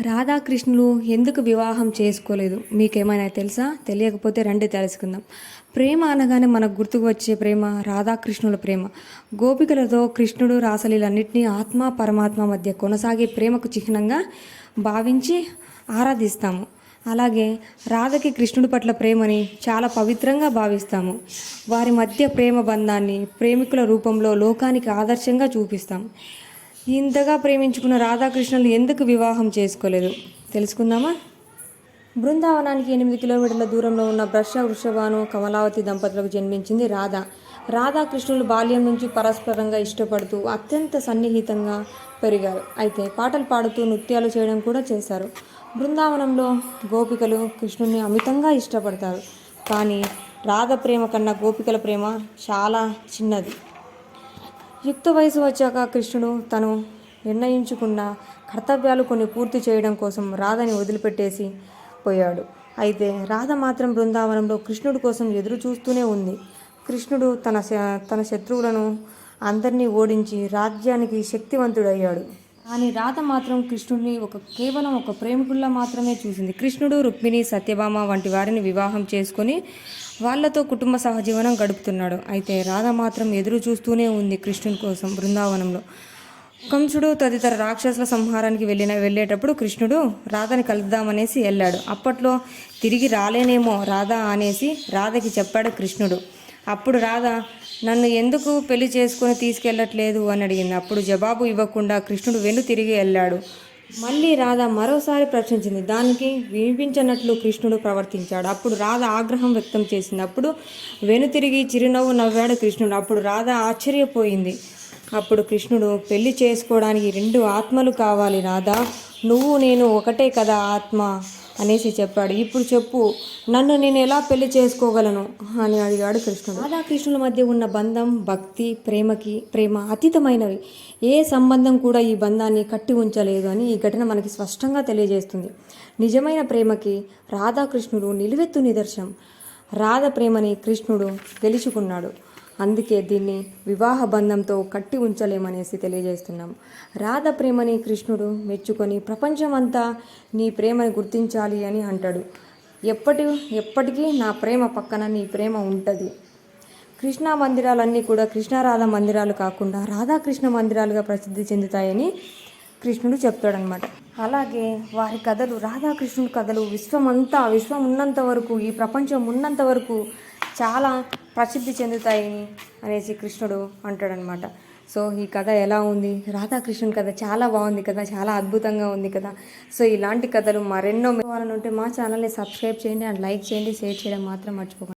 రాధాకృష్ణులు ఎందుకు వివాహం చేసుకోలేదు? మీకేమైనా తెలుసా? తెలియకపోతే రండి తెలుసుకుందాం. ప్రేమ అనగానే మనకు గుర్తుకు వచ్చే ప్రేమ రాధాకృష్ణుల ప్రేమ. గోపికలతో కృష్ణుడు రాసలీలన్నింటినీ ఆత్మ పరమాత్మ మధ్య కొనసాగే ప్రేమకు చిహ్నంగా భావించి ఆరాధిస్తాము. అలాగే రాధకి కృష్ణుడి పట్ల ప్రేమని చాలా పవిత్రంగా భావిస్తాము. వారి మధ్య ప్రేమ బంధాన్ని ప్రేమికుల రూపంలో లోకానికి ఆదర్శంగా చూపిస్తాం ఇంతగా ప్రేమించుకున్న రాధాకృష్ణులు ఎందుకు వివాహం చేసుకోలేదు? తెలుసుకుందామా? బృందావనానికి ఎనిమిది కిలోమీటర్ల దూరంలో ఉన్న బ్రష వృషభాను కమలావతి దంపతులకు జన్మించింది రాధ. రాధాకృష్ణులు బాల్యం నుంచి పరస్పరంగా ఇష్టపడుతూ అత్యంత సన్నిహితంగా పెరిగారు. అయితే పాటలు పాడుతూ నృత్యాలు చేయడం కూడా చేశారు. బృందావనంలో గోపికలు కృష్ణుని అమితంగా ఇష్టపడతారు. కానీ రాధ ప్రేమ కన్నా గోపికల ప్రేమ చాలా చిన్నది. యుక్త వయసు వచ్చాక కృష్ణుడు తను నిర్ణయించుకున్న కర్తవ్యాలు కొన్ని పూర్తి చేయడం కోసం రాధని వదిలిపెట్టేసి పోయాడు. అయితే రాధ మాత్రం బృందావనంలో కృష్ణుడి కోసం ఎదురు చూస్తూనే ఉంది. కృష్ణుడు తన తన శత్రువులను అందరినీ ఓడించి రాజ్యానికి శక్తివంతుడయ్యాడు. కానీ రాధ మాత్రం కృష్ణుడిని ఒక కేవలం ఒక ప్రేమికుల్లా మాత్రమే చూసింది. కృష్ణుడు రుక్మిణి సత్యభామ వంటి వారిని వివాహం చేసుకొని వాళ్ళతో కుటుంబ సహజీవనం గడుపుతున్నాడు. అయితే రాధ మాత్రం ఎదురు చూస్తూనే ఉంది కృష్ణుని కోసం బృందావనంలో. కంసుడు తదితర రాక్షసుల సంహారానికి వెళ్ళిన వెళ్ళేటప్పుడు కృష్ణుడు రాధని కలుద్దామనేసి వెళ్ళాడు. అప్పట్లో తిరిగి రాలేనేమో రాధ అనేసి రాధకి చెప్పాడు కృష్ణుడు. అప్పుడు రాధ నన్ను ఎందుకు పెళ్ళి చేసుకొని తీసుకెళ్ళట్లేదు? అని అడిగింది. అప్పుడు జవాబు ఇవ్వకుండా కృష్ణుడు వెను తిరిగి వెళ్ళాడు మళ్ళీ రాధ మరోసారి ప్రశ్నించింది. దానికి వినిపించనట్లు కృష్ణుడు ప్రవర్తించాడు. అప్పుడు రాధ ఆగ్రహం వ్యక్తం చేసింది. అప్పుడు వెనుతిరిగి చిరునవ్వు నవ్వాడు కృష్ణుడు. అప్పుడు రాధ ఆశ్చర్యపోయింది. అప్పుడు కృష్ణుడు పెళ్ళి చేసుకోవడానికి రెండు ఆత్మలు కావాలి రాధా. నువ్వు నేను ఒకటే కదా ఆత్మ. అనేసి చెప్పాడు. ఇప్పుడు చెప్పు నన్ను నేను ఎలా పెళ్ళి చేసుకోగలను? అని అడిగాడు కృష్ణుడు. రాధాకృష్ణుల మధ్య ఉన్న బంధం భక్తి ప్రేమకి ప్రేమ అతీతమైనవి. ఏ సంబంధం కూడా ఈ బంధాన్ని కట్టి ఉంచలేదు అని ఈ ఘటన మనకి స్పష్టంగా తెలియజేస్తుంది. నిజమైన ప్రేమకి రాధాకృష్ణుడు నిలువెత్తు నిదర్శనం. రాధ ప్రేమని కృష్ణుడు గెలుచుకున్నాడు. అందుకే దీన్ని వివాహ బంధంతో కట్టి ఉంచలేమనేసి తెలియజేస్తున్నాం. రాధ ప్రేమని కృష్ణుడు మెచ్చుకొని ప్రపంచమంతా నీ ప్రేమని గుర్తించాలి అని అంటాడు. ఎప్పటి ఎప్పటికీ నా ప్రేమ పక్కన నీ ప్రేమ ఉంటుంది. కృష్ణా మందిరాలన్నీ కూడా కృష్ణారాధ మందిరాలు కాకుండా రాధాకృష్ణ మందిరాలుగా ప్రసిద్ధి చెందుతాయని కృష్ణుడు చెప్తాడనమాట అలాగే వారి కథలు రాధాకృష్ణుడి కథలు విశ్వమంతా విశ్వం ఉన్నంత వరకు ఈ ప్రపంచం ఉన్నంత వరకు చాలా ప్రసిద్ధి చెందుతాయి అనేసి కృష్ణుడు అంటాడనమాట. సో ఈ కథ ఎలా ఉంది? రాధాకృష్ణుని కథ చాలా బాగుంది కదా చాలా అద్భుతంగా ఉంది కదా. సో ఇలాంటి కథలు మరెన్నో కావాలనుంటే మా ఛానల్ని సబ్స్క్రైబ్ చేయండి అండ్ లైక్ చేయండి షేర్ చేయడం మాత్రం మర్చిపోకండి.